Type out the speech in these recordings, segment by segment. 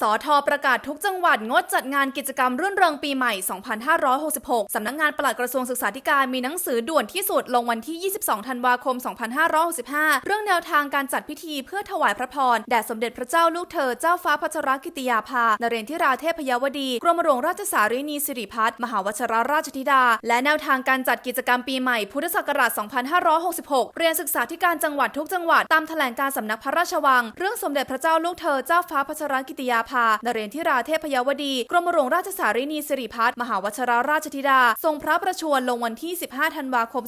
สอทอประกาศทุกจังหวัดงดจัดงานกิจกรรมรื่นเริงปีใหม่ 2566 สำนักงานปลัดกระทรวงศึกษาธิการมีหนังสือด่วนที่สุดลงวันที่ 22 ธันวาคม 2565 เรื่องแนวทางการจัดพิธีเพื่อถวายพระพร แด่สมเด็จพระเจ้าลูกเธอเจ้าฟ้าพัชรกิติยาภา นเรนทิราเทพยวดี กรมหลวงราชสารีนีสิริพัฒน์มหาวชรราชธิดา และแนวทางการจัดกิจกรรมปีใหม่ พุทธศักราช 2566 เรียนศึกษาธิการจังหวัดทุกจังหวัดตามแถลงการสำนักพระราชวัง เรื่องสมเด็จพระเจ้าลูกเธอเจ้าฟ้าพัชรกิติยาภานเรนทิราเทพยวดี กรมหลวงราชสารีนีสิริพัฒน์มหาวชรราชธิดา ทรงพระประชวรลงวันที่ 15 ธันวาคม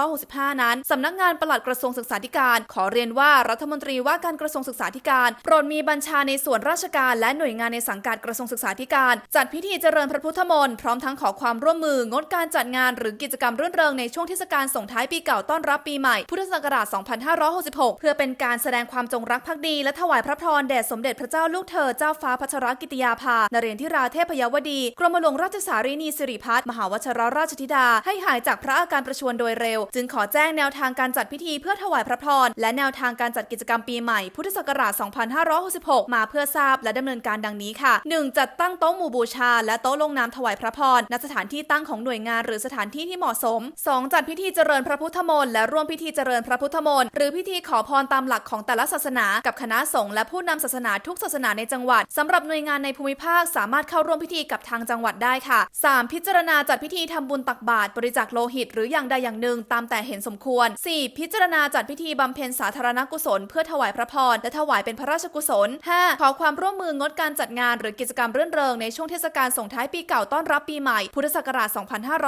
2565 นั้น สำนักงานปลัดกระทรวงศึกษาธิการ ขอเรียนว่ารัฐมนตรีว่าการกระทรวงศึกษาธิการ โปรดมีบัญชาในส่วนราชการและหน่วยงานในสังกัดกระทรวงศึกษาธิการ จัดพิธีเจริญพระพุทธมนต์พร้อมทั้งขอความร่วมมืองดการจัดงานหรือกิจกรรมรื่นเริงในช่วงเทศกาลส่งท้ายปีเก่าต้อนรับปีใหม่พุทธศักราช 2566 เพื่อเป็นการแสดงความจงรักภักดีและถวายพระพรแด่สมเด็จพระเจ้าลูกเธอเจ้าฟ้าพัชรกิติยาภา นเรนทิราเทพยวดี กรมหลวงราชสารีนีสิริพัฒน์มหาวชรราชธิดา ให้หายจากพระอาการประชวรโดยเร็ว จึงขอแจ้งแนวทางการจัดพิธีเพื่อถวายพระพร และแนวทางการจัดกิจกรรมปีใหม่ พุทธศักราช 2566 มาเพื่อทราบและดำเนินการดังนี้ค่ะ 1. จัดตั้งโต๊ะหมู่บูชา และโต๊ะลงนามถวายพระพรณสถานที่ตั้งของหน่วยงานหรือสถานที่ที่เหมาะสม 2. จัดพิธีเจริญพระพุทธมนต์และร่วมพิธีเจริญพระพุทธมนต์หรือพิธีขอพรตามหลักของแต่ละศาสนา กับคณะสงฆ์และผู้นำศาสนาทุกศาสนาในจังหวัดสำหรับหน่วยงานในภูมิภาคสามารถเข้าร่วมพิธีกับทางจังหวัดได้ค่ะ 3. พิจารณาจัดพิธีทำบุญตักบาตรบริจาคโลหิต หรืออย่างใดอย่างหนึ่งตามแต่เห็นสมควร 4. พิจารณาจัดพิธีบำเพ็ญสาธารณกุศล เพื่อถวายพระพรและถวายเป็นพระราชกุศล 5. ขอความร่วมมืองดการจัดงาน หรือกิจกรรมเรื่นเริงในช่วงเทศกาลส่งท้ายปีเก่าต้อนรับปีใหม่พุทธศักราช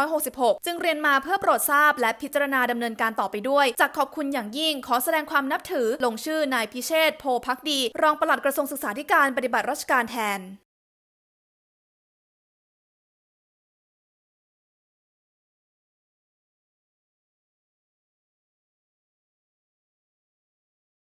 2566 จึงเรียนมาเพื่อโปรดทราบ และพิจารณาดำเนินการต่อไปด้วยจากขอบคุณอย่างยิ่ง ขอแสดงความนับถือลงชื่อนายพิเชษโพพักดี รองปลัดกระทรวงศึกษาธิการปฏิบัติราชการแทน